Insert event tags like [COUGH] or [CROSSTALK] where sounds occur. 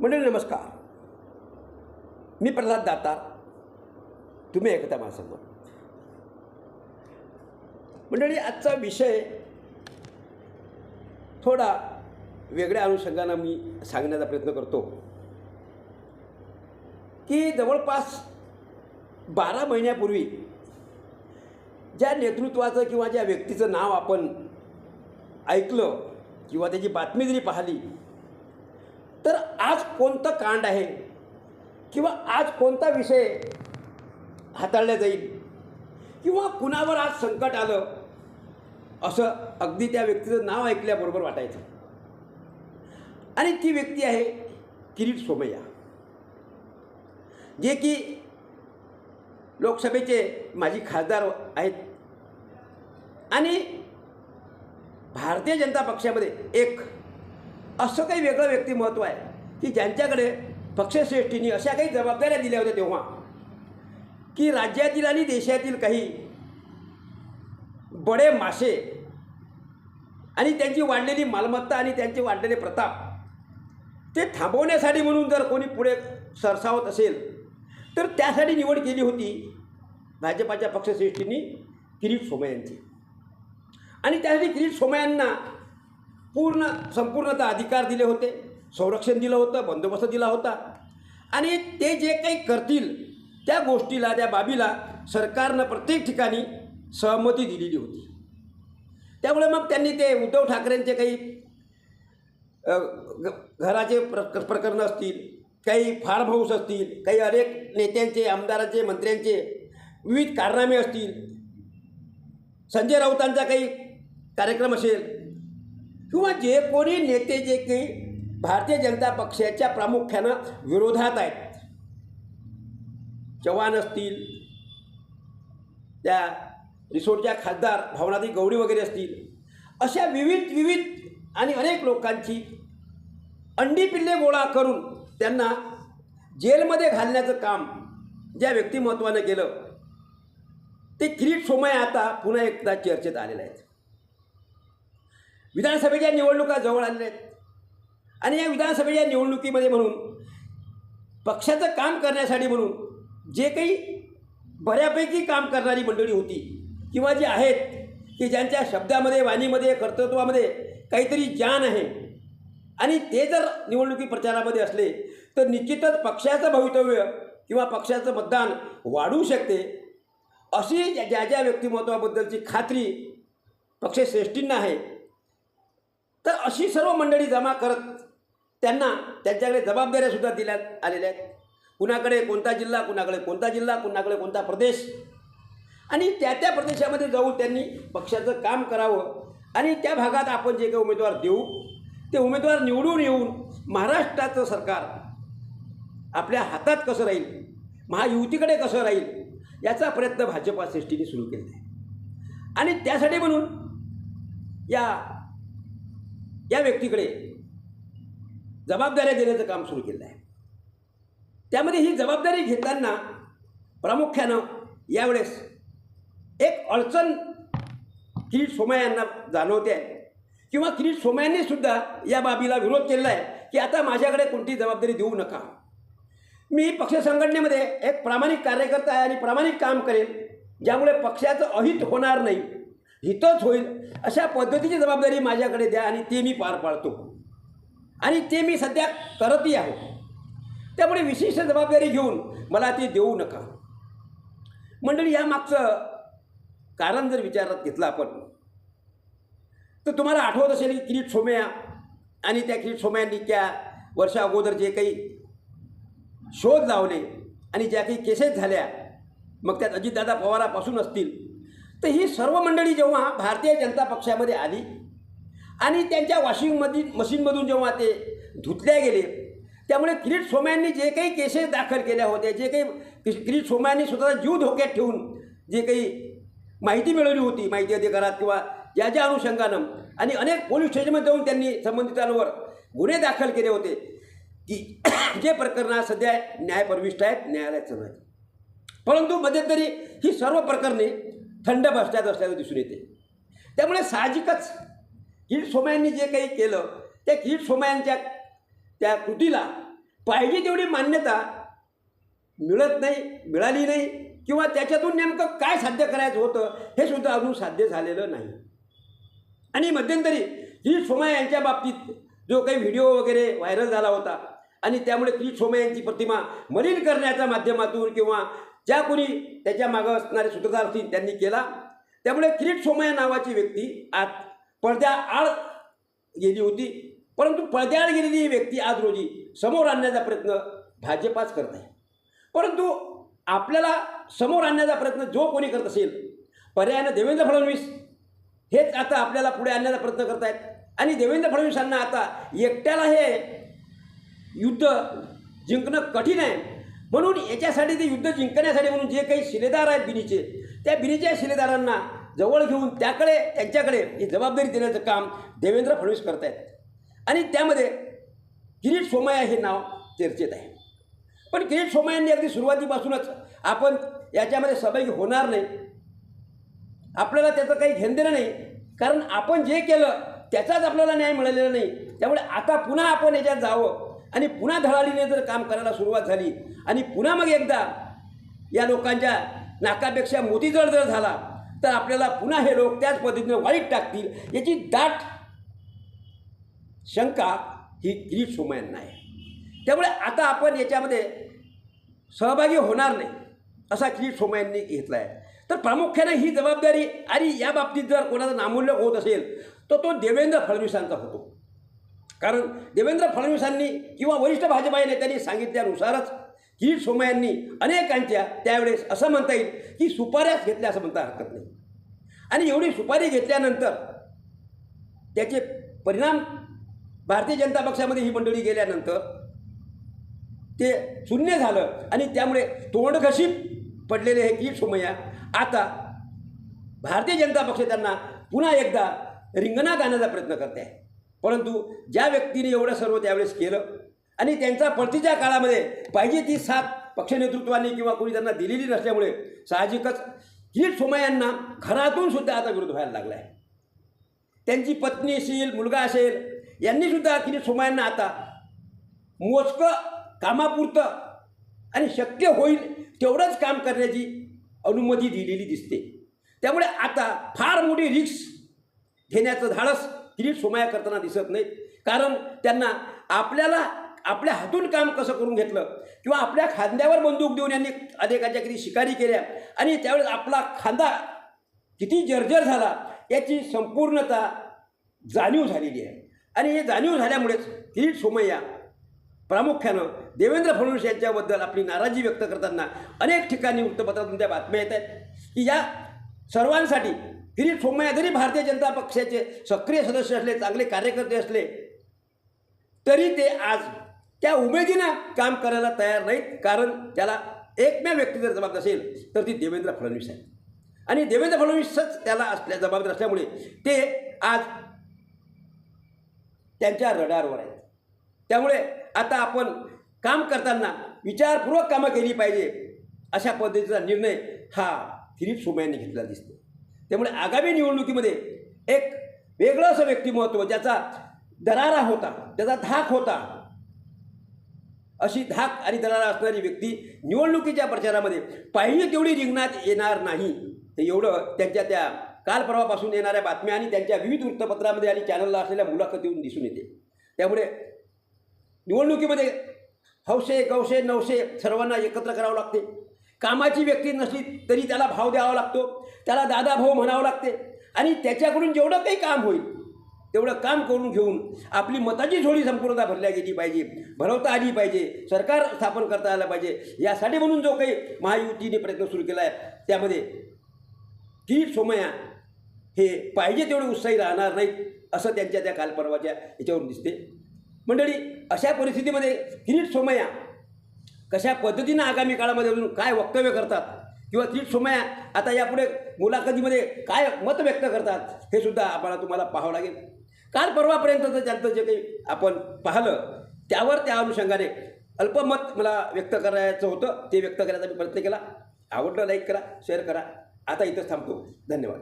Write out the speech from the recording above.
मंडळी नमस्कार. मी प्रल्हाद दातार. तुम्ही ऐकता माझ्यासमोर मंडळी आजचा विषय थोडा वेगळ्या अनुषंगानं मी सांगण्याचा प्रयत्न करतो. की जवळपास बारा महिन्यापूर्वी ज्या नेतृत्वाचं किंवा ज्या व्यक्तीचं नाव आपण ऐकलं किंवा त्याची बातमी जरी पाहिली तर आज कोणतं कांड आहे? किंवा आज कोणता विषय हाताळला जाईल? किंवा कुणावर आज संकट आलं? असं अगदी त्या व्यक्तीचं नाव ऐकल्याबरोबर वाटायचं. आणि ती व्यक्ती आहे किरीट सोमय्या. जे की लोकसभेचे माजी खासदार आहेत. आणि भारतीय जनता पक्षामध्ये एक असं काही वेगळं व्यक्तिमत्व आहे की ज्यांच्याकडे पक्षश्रेष्ठींनी अशा काही जबाबदाऱ्या दिल्या होत्या तेव्हा. की राज्यातील आणि देशातील काही बडे मासे आणि त्यांची वाढलेली मालमत्ता आणि त्यांचे वाढलेले प्रताप ते थांबवण्यासाठी म्हणून जर कोणी पुढे सरसावत असेल तर त्यासाठी निवड केली होती भाजपाच्या पक्षश्रेष्ठींनी किरीट सोमय्यांची. आणि त्यासाठी किरीट सोमयांना पूर्ण संपूर्णतः अधिकार दिले होते संरक्षण दिलं होतं बंदोबस्त दिला होता. आणि ते जे काही करतील त्या गोष्टीला त्या बाबीला सरकारनं प्रत्येक ठिकाणी सहमती दिलेली होती. त्यामुळे मग त्यांनी ते उद्धव ठाकरेंचे काही घराचे प्र प्रकरणं असतील काही फार्म हाऊस असतील काही अनेक नेत्यांचे आमदारांचे मंत्र्यांचे विविध कारनामे असतील. संजय राऊतांचा काही कार्यक्रम असेल किंवा जे कोणी नेते जे काही भारतीय जनता पक्षाच्या प्रामुख्यानं विरोधात आहेत. चव्हाण असतील त्या रिसोर्टच्या खासदार भावनादी गवडी वगैरे असतील अशा विविध विविध आणि अनेक लोकांची अंडी पिल्ले गोळा करून त्यांना जेलमध्ये घालण्याचं काम ज्या व्यक्तिमत्वानं केलं ते किरीट सोमय आता पुन्हा एकदा चर्चेत आलेलं आहेत. विधानसभेच्या निवडणुका जवळ आलेल्या आहेत. आणि या विधानसभेच्या निवडणुकीमध्ये म्हणून पक्षाचं काम करण्यासाठी म्हणून जे काही बऱ्यापैकी काम करणारी मंडळी होती किंवा जी आहेत की ज्यांच्या शब्दामध्ये वाणीमध्ये कर्तृत्वामध्ये काहीतरी जान आहे आणि ते जर निवडणुकी प्रचारामध्ये असले तर निश्चितच पक्षाचं भवितव्य किंवा पक्षाचं मतदान वाढू शकते. अशी ज्या ज्या ज्या व्यक्तिमत्वाबद्दलची खात्री पक्षश्रेष्ठींना आहे तर अशी सर्व मंडळी जमा करत त्यांना त्यांच्याकडे जबाबदाऱ्यासुद्धा दिल्यात आलेल्या आहेत. कुणाकडे कोणता जिल्हा कुणाकडे कोणता जिल्हा कुणाकडे कोणता प्रदेश? आणि त्या त्या प्रदेशामध्ये जाऊन त्यांनी पक्षाचं काम करावं. आणि त्या भागात आपण जे काही उमेदवार देऊ ते उमेदवार निवडून येऊन महाराष्ट्राचं सरकार आपल्या हातात कसं राहील महायुतीकडे कसं राहील याचा प्रयत्न भाजपा श्रेष्ठीने सुरू केला आहे. आणि त्यासाठी म्हणून या या व्यक्तीकडे जबाबदाऱ्या देण्याचं काम सुरू केलं आहे. त्यामध्ये ही जबाबदारी घेताना प्रामुख्यानं यावेळेस एक अडचण किरीट सोमय्या यांना जाणवते आहे. किंवा किरीट सोमय्यांनी सुद्धा या बाबीला विरोध केलेला आहे की आता माझ्याकडे कोणती जबाबदारी देऊ नका. मी पक्ष संघटनेमध्ये एक प्रामाणिक कार्यकर्ता आहे आणि प्रामाणिक काम करेन. ज्यामुळे पक्षाचं अहित होणार नाही. हितच होईल. अशा पद्धतीची जबाबदारी माझ्याकडे द्या आणि ते मी पार पाडतो. आणि ते मी सध्या करतही आहे. त्यामुळे विशिष्ट जबाबदारी घेऊन मला ती देऊ नका. मंडळी या मागचं कारण जर विचारात घेतलं आपण तर तुम्हाला आठवत असेल की किरीट सोम्या आणि त्या किरीट सोम्यांनी त्या वर्षा अगोदर जे काही शोध लावले आणि ज्या काही केसेस झाल्या मग त्यात अजितदादा पवारापासून असतील तर ही सर्व मंडळी जेव्हा भारतीय जनता पक्षामध्ये आली आणि त्यांच्या वॉशिंगमधील मशीनमधून जेव्हा ते धुतल्या गेले त्यामुळे किरीट सोमयांनी जे काही केसेस दाखल केल्या होत्या जे काही किरीट सोमयांनी स्वतःचा जीव धोक्यात ठेवून जे काही माहिती मिळवली होती माहिती अधिकारात किंवा या ज्या अनुषंगानं आणि अनेक पोलीस स्टेशनमध्ये जाऊन त्यांनी संबंधितांवर गुन्हे दाखल केले होते की [COUGHS] जे प्रकरणं सध्या न्यायप्रविष्ट आहेत न्यायालयात चालू आहेत. परंतु मध्यंतरी ही सर्व प्रकरणे थंड बसल्यात असल्याचं दिसून येते. त्यामुळे साहजिकच किरीट सोमयांनी जे काही केलं त्या किरीट सोमयांच्या त्या कृतीला पाहिजे तेवढी मान्यता मिळत नाही मिळाली नाही किंवा त्याच्यातून नेमकं काय साध्य करायचं होतं हे सुद्धा अजून साध्य झालेलं नाही. आणि मध्यंतरी किरीट सोमय्या यांच्या बाबतीत जो काही व्हिडिओ वगैरे व्हायरल झाला होता आणि त्यामुळे किरीट सोमय्या यांची प्रतिमा मलिन करण्याच्या माध्यमातून किंवा ज्या कोणी त्याच्या मागं असणारे सूत्रधार असतील त्यांनी केला. त्यामुळे किरीट सोमया नावाची व्यक्ती आज पडद्या आळ गेली होती. परंतु पडद्याआड गेलेली ही व्यक्ती आज रोजी समोर आणण्याचा प्रयत्न भाजपाच करत आहे. परंतु आपल्याला समोर आणण्याचा प्रयत्न जो कोणी करत असेल पर्यायानं देवेंद्र फडणवीस हेच आता आपल्याला पुढे आणण्याचा प्रयत्न करत आहेत आणि देवेंद्र फडणवीसांना आता एकट्याला हे युद्ध जिंकणं कठीण आहे. म्हणून याच्यासाठी ते युद्ध जिंकण्यासाठी म्हणून जे काही शिलेदार आहेत बिनीचे त्या बिनीच्या शिलेदारांना जवळ घेऊन त्याकडे त्यांच्याकडे ही जबाबदारी देण्याचं काम देवेंद्र फडणवीस करत आहेत आणि त्यामध्ये किरीट सोमय्या हे नाव चर्चेत आहे. पण किरीट सोमय्यांनी अगदी सुरुवातीपासूनच आपण याच्यामध्ये सहभागी होणार नाही. आपल्याला त्याचं काही घेणं देणं नाही. कारण आपण जे केलं त्याचाच आपल्याला न्याय मिळालेला नाही. त्यामुळे आता पुन्हा आपण याच्यात जावं. आणि पुन्हा धडालीने जर काम करायला सुरुवात झाली आणि पुन्हा मग एकदा या लोकांच्या नाकापेक्षा मोती जर जर झाला तर आपल्याला पुन्हा हे लोक त्याच पद्धतीने वाईट टाकतील याची दाट शंका ही किरीट सोमय्यांना आहे त्यामुळे आता आपण याच्यामध्ये सहभागी होणार नाही असा किरीट सोमयांनी घेतला आहे तर प्रामुख्याने ही जबाबदारी आणि या बाबतीत जर कोणाचा नामूल्य होत असेल तर तो देवेंद्र फडणवीसांचा होतो. कारण देवेंद्र फडणवीसांनी किंवा वरिष्ठ भाजपा नेत्यांनी सांगितल्यानुसारच किरीट सोमयांनी अनेकांच्या त्यावेळेस असं म्हणता येईल की सुपाऱ्याच घेतल्या असं म्हणता हरकत नाही. आणि एवढी सुपारी घेतल्यानंतर त्याचे परिणाम भारतीय जनता पक्षामध्ये ही मंडळी गेल्यानंतर ते शून्य झालं आणि त्यामुळे तोंडघशी पडलेले हे किरीट सोमय्या आता भारतीय जनता पक्ष त्यांना पुन्हा एकदा रिंगणात आणण्याचा प्रयत्न करते आहे परंतु ज्या व्यक्तीने एवढं सर्व त्यावेळेस केलं आणि त्यांचा परतीच्या काळामध्ये पाहिजे ती साथ पक्षनेतृत्वाने किंवा कोणी त्यांना दिलेली नसल्यामुळे साहजिकच किरीट सोमय्यांना घरातून सुद्धा आता विरोध व्हायला लागला आहे त्यांची पत्नी असेल मुलगा असेल यांनीसुद्धा किरीट सोमय्यांना आता मोजकं कामापुरतं आणि शक्य होईल तेवढंच काम करण्याची अनुमती दिलेली दिसते. त्यामुळे आता फार मोठी रिक्स घेण्याचं धाडस किरीट सोमाया करताना दिसत नाही कारण त्यांना आपल्याला आपल्या हातून काम कसं करून घेतलं? किंवा आपल्या खांद्यावर बंदूक देऊन यांनी अनेकांच्या किती शिकारी केल्या. आणि त्यावेळेस आपला खांदा किती जर्जर झाला याची संपूर्णता जाणीव झालेली आहे. आणि हे जाणीव झाल्यामुळेच किरीट सोमय्या प्रामुख्यानं देवेंद्र फडणवीस यांच्याबद्दल आपली नाराजी व्यक्त करताना अनेक ठिकाणी वृत्तपत्रातून त्या बातम्या येत आहेत की या सर्वांसाठी किरीट सोमय्या जरी भारतीय जनता पक्षाचे सक्रिय सदस्य असले चांगले कार्यकर्ते असले तरी ते आज त्या उमेदीनं काम करायला तयार नाहीत. कारण त्याला एकमेव व्यक्ती जर जबाबदार असेल तर ती देवेंद्र फडणवीस आहे. आणि देवेंद्र फडणवीसच त्याला असल्या जबाबदार असल्यामुळे ते आज त्यांच्या रडारवर आहेत. त्यामुळे आता आपण काम करताना विचारपूर्वक कामं केली पाहिजे अशा पद्धतीचा निर्णय हा किरीट सोमयांनी घेतला दिसतो. त्यामुळे आगामी निवडणुकीमध्ये एक वेगळं असं व्यक्तिमत्व ज्याचा दरारा होता त्याचा धाक होता अशी धाक आणि दरारा असणारी व्यक्ती निवडणुकीच्या प्रचारामध्ये पाहिजे तेवढी रिंगणात येणार नाही. हे एवढं त्यांच्या त्या काल परवापासून येणाऱ्या बातम्या आणि त्यांच्या विविध वृत्तपत्रामध्ये आणि चॅनलला असलेल्या मुलाखतीतून दिसून येते. त्यामुळे निवडणुकीमध्ये हौसे गौसे नवसे सर्वांना एकत्र करावं लागते. कामाची व्यक्ती नसली तरी त्याला भाव द्यावा लागतो. त्याला दादा भाऊ म्हणावं लागते. आणि त्याच्याकडून जेवढं काही काम होईल तेवढं काम करून घेऊन आपली मताची झोळी संपूर्णता भरल्या गेली पाहिजे. भरवता आली पाहिजे. सरकार स्थापन करता आलं पाहिजे. यासाठी म्हणून जो काही महायुतीने प्रयत्न सुरू केला आहे त्यामध्ये किरीट सोमया हे पाहिजे तेवढे उत्साही राहणार नाहीत असं त्यांच्या त्या कालपर्वाच्या याच्यावरून दिसते. मंडळी अशा परिस्थितीमध्ये किरीट सोमया कशा पद्धतीनं आगामी काळामध्ये अजून काय वक्तव्य करतात? किंवा तीच सोमय्या आता यापुढे मुलाखतीमध्ये काय मत व्यक्त करतात? हे सुद्धा आम्हाला तुम्हाला पाहावं लागेल. काल परवापर्यंतचं त्यांचं जे काही आपण पाहिलं त्यावर त्या अनुषंगाने अल्पमत मला व्यक्त करायचं होतं. ते व्यक्त करायचा मी प्रयत्न केला. आवडलं लाईक करा शेअर करा. आता इथंच थांबतो. धन्यवाद.